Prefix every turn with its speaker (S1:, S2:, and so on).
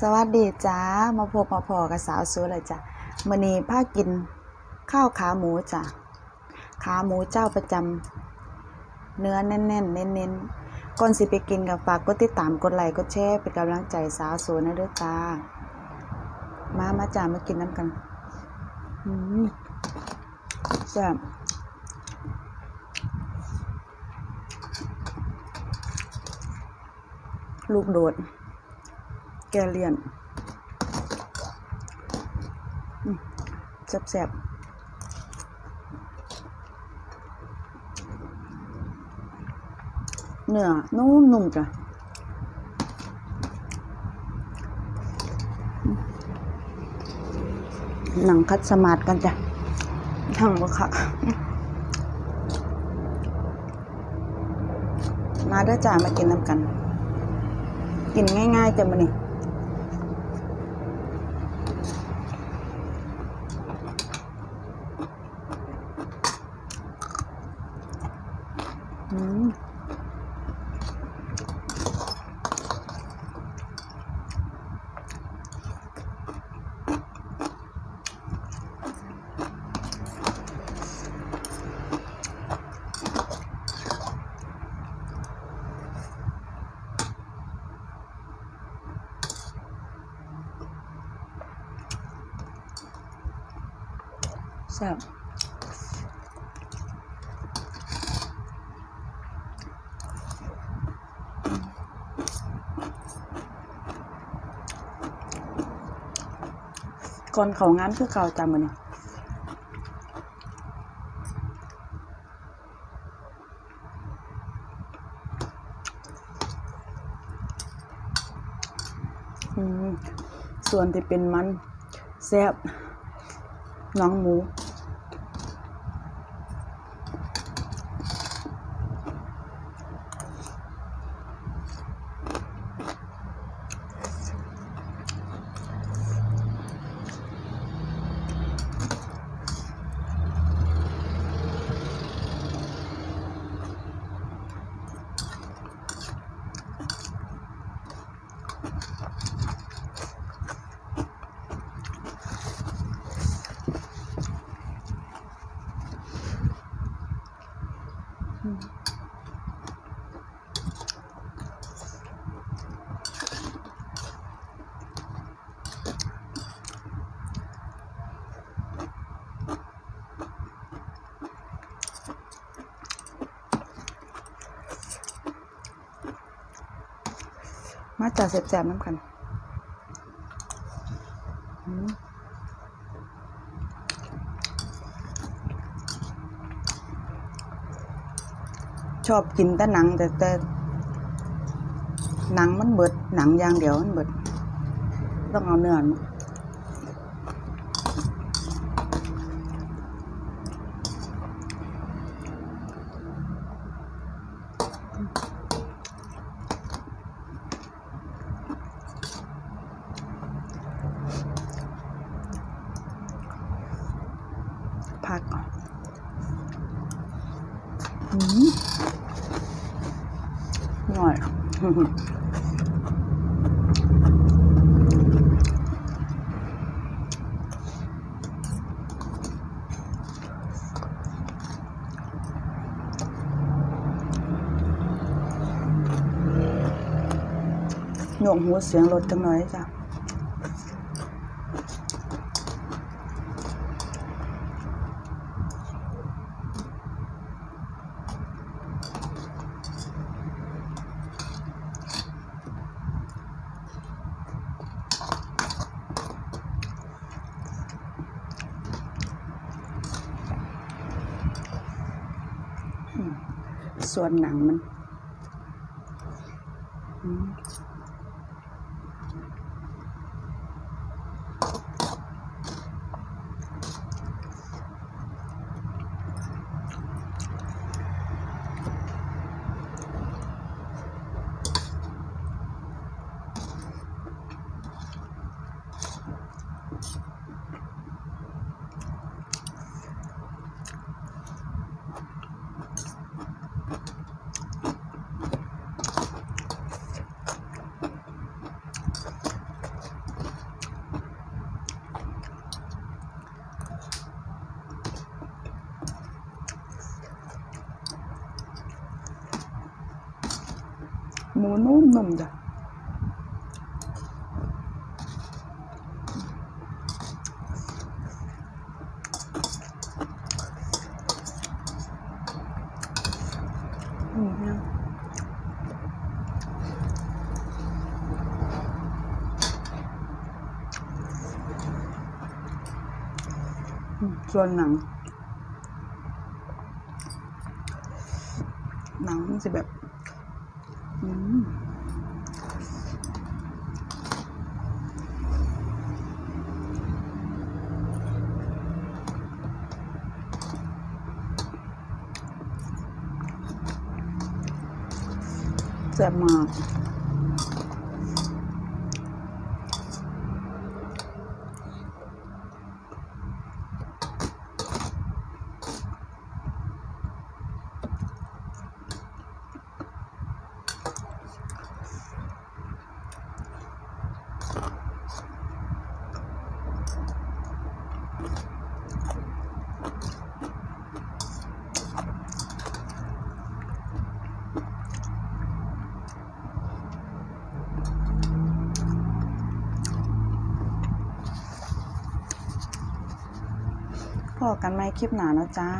S1: สวัสดีจ้า มาพบมาพอกับสาวสวยเลยจ้ะมือนี้พากินข้าวขาหมูจ้ะ ขาหมูเจ้าประจำเนื้อแน่นๆเน้นๆก่อนสิไปกินกับฝากกดติดตามกดไลค์กดแชร์เป็นกำลังใจสาวสวยนะเด้อจ้า มามาจ้ามากินน้ำกันอืมแซ่บลูกโดด แกเลียนอืมแซ่บๆเนื้อนุ่มๆจ้ะหนังคัดสมาร์ทกันจ้ะทั้งบ่ค่ะมาเด้จ้ามากินน้ำกัน กินง่ายๆจ้ะมื้อนี้ ซ่บก่อนเขางานคือเก่าจำมันนี่อืมส่วนที่เป็นมันแซ่บน้องหมู มาจ่ากแซ่บๆน้ำกันอืม ชอบกินแต่หนังแต่แต่หนังมันเบิดหนังอย่างเดียวมันเบิด ต้องเอาเนื้อมาพักก่อนอืม หนวกหูเสียงรถจังหน่อยจ้ะ ส่วนหนังมัน มหมูนุ่มนี่ยอืมส่วนหนัง หนังมันจะแบบ อืมแซ่บมาก พอกันไหมคลิปหนาเนาะจ้า